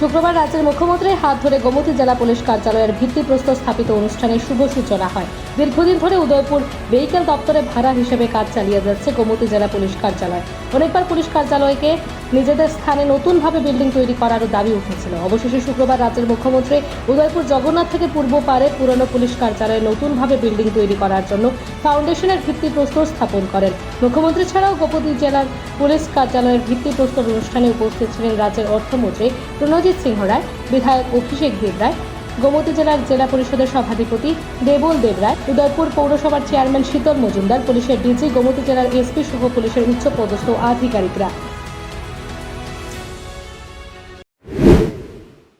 শুক্রবার রাজ্যের মুখ্যমন্ত্রীর হাত ধরে গোমতী জেলা পুলিশ কার্যালয়ের ভিত্তিপ্রস্তর স্থাপিত অনুষ্ঠানে শুভ সূচনা হয়। দীর্ঘদিন ধরে উদয়পুর ভেহিকেল দপ্তরে ভাড়া হিসেবে কাজ চালিয়ে যাচ্ছে গোমতী জেলা পুলিশ কার্যালয়। অনেকবার পুলিশ কার্যালয়কে নিজেদের স্থানে নতুনভাবে বিল্ডিং তৈরি করারও দাবি উঠেছিল। অবশেষে শুক্রবার রাজ্যের মুখ্যমন্ত্রী উদয়পুর জগন্নাথ থেকে পূর্ব পারে পুরনো পুলিশ কার্যালয়ে নতুনভাবে বিল্ডিং তৈরি করার জন্য ফাউন্ডেশনের ভিত্তিপ্রস্তর স্থাপন করেন। মুখ্যমন্ত্রী ছাড়াও গোপতি জেলার পুলিশ কার্যালয়ের ভিত্তিপ্রস্তর অনুষ্ঠানে উপস্থিত ছিলেন রাজ্যের অর্থমন্ত্রী প্রণজিৎ সিংহ রায়, বিধায়ক অভিষেক দেব রায়, গোমতী জেলার জেলা পরিষদের সভাধিপতি দেবল দেবরায় উদয়পুর পৌরসভার চেয়ারম্যান শীতল মজুমদার, পুলিশের ডিজি, গোমতী জেলার এসপি সহ পুলিশের উচ্চপদস্থ আধিকারিকরা।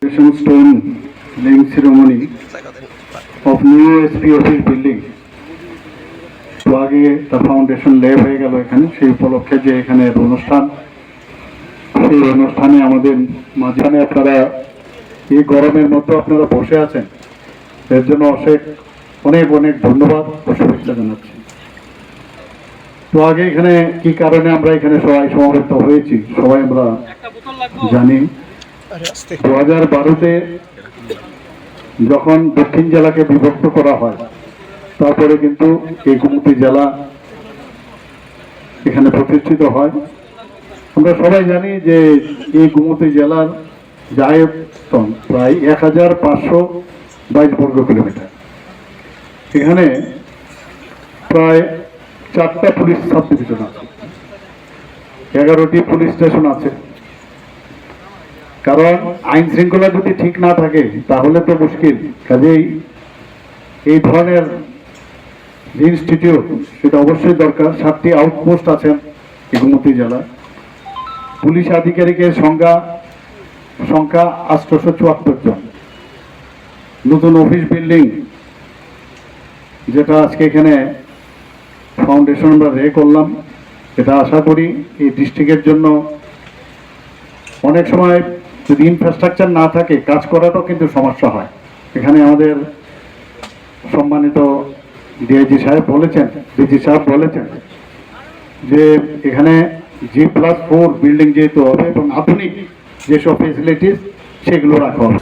Foundation stone laying ceremony of new SP office building. তো আগে তার ফাউন্ডেশন লে হয়ে গেল এখানে, সেই উপলক্ষে যে এখানে অনুষ্ঠান, সেই অনুষ্ঠানে আমাদের মাঝখানে আপনারা এই গরমের মধ্যে আপনারা বসে আছেন। এর জন্য অশেষ অনেক অনেক ধন্যবাদ ও শুভেচ্ছা জানাচ্ছি। তো আগে এখানে কি কারণে আমরা এখানে সবাই সমাবেত হয়েছি, সবাই আমরা জানি। দু হাজার বারোতে যখন দক্ষিণ জেলাকে বিভক্ত করা হয়, তারপরে কিন্তু এই গুমতি জেলা এখানে প্রতিষ্ঠিত হয়। আমরা সবাই জানি যে এই গুমতি জেলার জায়তন প্রায় এক হাজার পাঁচশো বাইশ বর্গ কিলোমিটার। এখানে প্রায় চারটা পুলিশ সাব আছে। এগারোটি পুলিশ স্টেশন আছে। কারণ আইন শৃঙ্খলা যদি ঠিক না থাকে, তাহলে তো মুশকিল। কাজেই এই ধরনের ইনস্টিটিউট সেটা অবশ্যই দরকার। সাতটি আউটপোস্ট আছেন গুমতি জেলা পুলিশ আধিকারিকের সংখ্যা সংখ্যা আটশোশো চুয়াত্তর জন। নতুন অফিস বিল্ডিং যেটা আজকে এখানে ফাউন্ডেশন আমরা রে করলাম, এটা আশা করি এই ডিস্ট্রিক্টের জন্য অনেক সময় যদি ইনফ্রাস্ট্রাকচার না থাকে, কাজ করাটাও কিন্তু সমস্যা হয়। এখানে আমাদের সম্মানিত ডিআইজি সাহেব বলেছেন ডিজি সাহেব বলেছেন যে এখানে জি প্লাস ফোর বিল্ডিং যেহেতু হবে এবং আধুনিক যেসব ফেসিলিটিস সেগুলো রাখা হবে।